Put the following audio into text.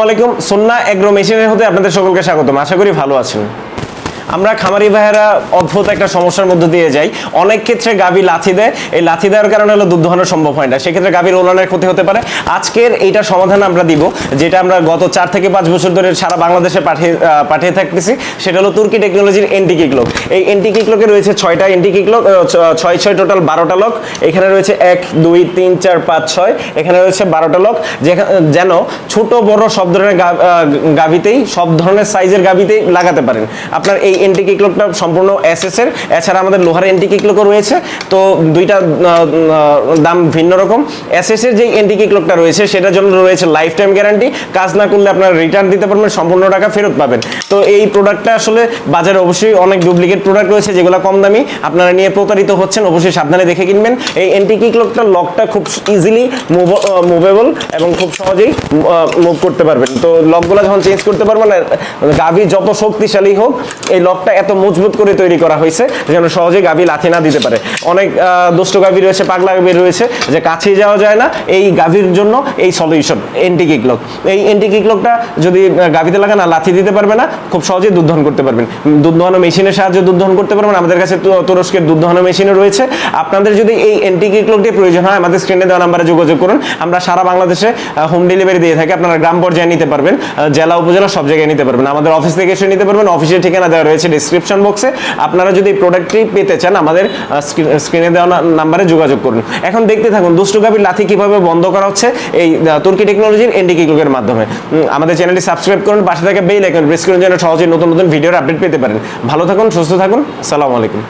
আসসালামাইকুম সন্না এগ্রো মেশিনের হতে আপনাদের সকলকে স্বাগতম। আশা করি ভালো আছেন। আমরা খামারি ভাইয়েরা অদ্ভুত একটা সমস্যার মধ্যে দিয়ে যাই। অনেক ক্ষেত্রে গাভী লাথি দেয়। এই লাথি দেওয়ার কারণে হলো দুধ দোহানো সম্ভব হয় না। সেক্ষেত্রে গাভীর ওলানের ক্ষতি হতে পারে। আজকের এইটা সমাধান আমরা দিব, যেটা আমরা গত চার থেকে পাঁচ বছর ধরে সারা বাংলাদেশে পাঠিয়ে পাঠিয়ে থাকতেছি। সেটা হলো তুর্কি টেকনোলজির এন্টি কিকলক এই এন্টি কিকলকে রয়েছে ছয়টা এন্টি কিকলক ছয় ছয় টোটাল বারোটা লক। এখানে রয়েছে এক, দুই, তিন, চার, পাঁচ, ছয়। এখানে রয়েছে বারোটা লক। যেন ছোট বড় সব ধরনের গাভীতেই, সব ধরনের সাইজের গাভীতেই লাগাতে পারেন। আপনার এই এন্টি কিকলকটা সম্পূর্ণ এসএস এছাড়া আমাদের লোহার এন্টি কিকলকও রয়েছে। তো দুইটা দাম ভিন্ন রকম। এসএস এর যে এন্টি কিকলকটা রয়েছে, সেটার জন্য রয়েছে লাইফ টাইম গ্যারান্টি কাজ না করলে আপনারা রিটার্ন দিতে পারবেন, সম্পূর্ণ টাকা ফেরত পাবেন। তো এই প্রোডাক্টটা আসলে বাজারে অবশ্যই অনেক ডুপ্লিকেট প্রোডাক্ট রয়েছে, যেগুলো কম দামি। আপনারা নিয়ে প্রতারিত হচ্ছেন, অবশ্যই সাবধানে দেখে কিনবেন। এই এন্টি কিকলকটা লকটা খুব ইজিলি মুভেবল এবং খুব সহজেই মুভ করতে পারবেন। তো লকগুলো যখন চেঞ্জ করতে পারবেন গাভী যত শক্তিশালী হোক, এই লকটা এত মজবুত করে তৈরি করা হয়েছে যেন সহজে গাভী লাথি না দিতে পারে। অনেক দুষ্ট গাভী রয়েছে, পাগলা গাভী রয়েছে, যে কাছে যাওয়া যায় না। এই গাভীর জন্য এই সলিউশন এন্টি কিকলক এই এন্টি কিকলকটা যদি গাভীতে আর লাথি দিতে পারবে না, খুব সহজেই দুধ দহন করতে পারবেন। দুধ দহনো মেশিনের সাহায্যে দুধ দহন করতে পারবেন। আমাদের কাছে তুরস্কের দুধ দহনো মেশিনও রয়েছে। আপনাদের যদি এই এন্টি কিকলকটি প্রয়োজন হয়, আমাদের স্ক্রিনে দেওয়া নাম্বারে যোগাযোগ করুন। আমরা সারা বাংলাদেশে হোম ডেলিভারি দিয়ে থাকি। আপনারা গ্রাম পর্যায়ে নিতে পারবেন। জেলা, উপজেলা সব জায়গায় নিতে পারবেন। আমাদের অফিস থেকে এসে নিতে পারবেন। অফিসের ঠিকানা দেওয়া রয়েছে। ডিসক্রিপশন বক্সে আপনারা যদি এই প্রোডাক্টটি পেতে চান, আমাদের স্ক্রিনে দেওয়া নাম্বারে যোগাযোগ করুন। এখন দেখতে থাকুন, দুষ্টু গাভীর লাথি কীভাবে বন্ধ করা হচ্ছে এই তুর্কি টেকনোলজির এন্টি কিকলকের মাধ্যমে। আমাদের চ্যানেলটি সাবস্ক্রাইব করুন, পাশে থেকে বেল আইকন প্রেস করুন যেন সহজে নতুন নতুন ভিডিওর আপডেট পেতে পারেন। ভালো থাকুন, সুস্থ থাকুন, আসসালামু আলাইকুম।